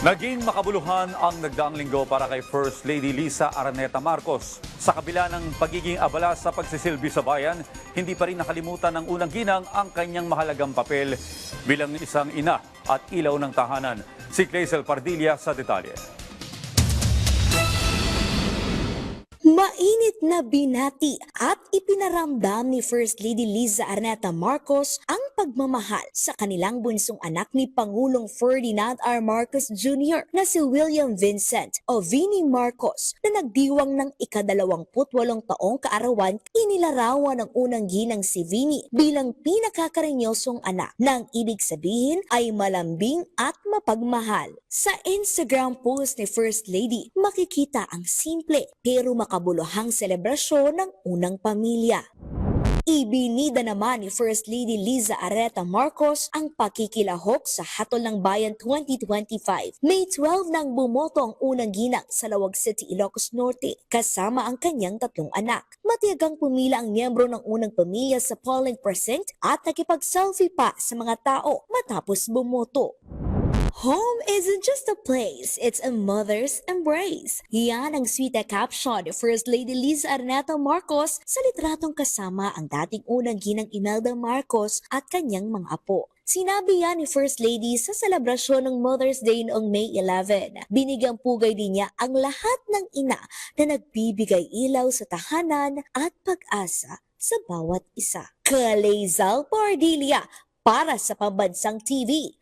Naging makabuluhan ang nagdaang linggo para kay First Lady Lisa Araneta Marcos. Sa kabila ng pagiging abala sa pagsisilbi sa bayan, hindi pa rin nakalimutan ng unang ginang ang kanyang mahalagang papel bilang isang ina at ilaw ng tahanan. Si Clazel Pardilla sa detalye. Mainit na binati at ipinaramdam ni First Lady Liza Arneta Marcos ang pagmamahal sa kanilang bunsong anak ni Pangulong Ferdinand R. Marcos Jr. na si William Vincent o Vinnie Marcos na nagdiwang ng ikadalawamputwalong taong kaarawan inilarawan ng unang ginang si Vinnie bilang pinakakarinyosong anak na ang ibig sabihin ay malambing at mapagmahal. Sa Instagram post ni First Lady, makikita ang simple pero makabuluhang selebrasyon ng unang pamilya. Ibinida naman ni First Lady Liza Areta Marcos ang pakikilahok sa Hatol ng Bayan 2025. May 12 nang bumoto ang unang ginang sa Lawag City, Ilocos Norte kasama ang kanyang tatlong anak. Matiyagang pumila ang miyembro ng unang pamilya sa polling precinct at nakipag-selfie pa sa mga tao matapos bumoto. Home isn't just a place, it's a mother's embrace. Yan ang sweet na caption ni First Lady Liz Arneta Marcos sa litratong kasama ang dating unang ginang Imelda Marcos at kanyang mga apo. Sinabi yan ni First Lady sa selebrasyon ng Mother's Day noong May 11. Binigyang pugay din niya ang lahat ng ina na nagbibigay ilaw sa tahanan at pag-asa sa bawat isa. Kalezal Pardilia para sa Pambansang TV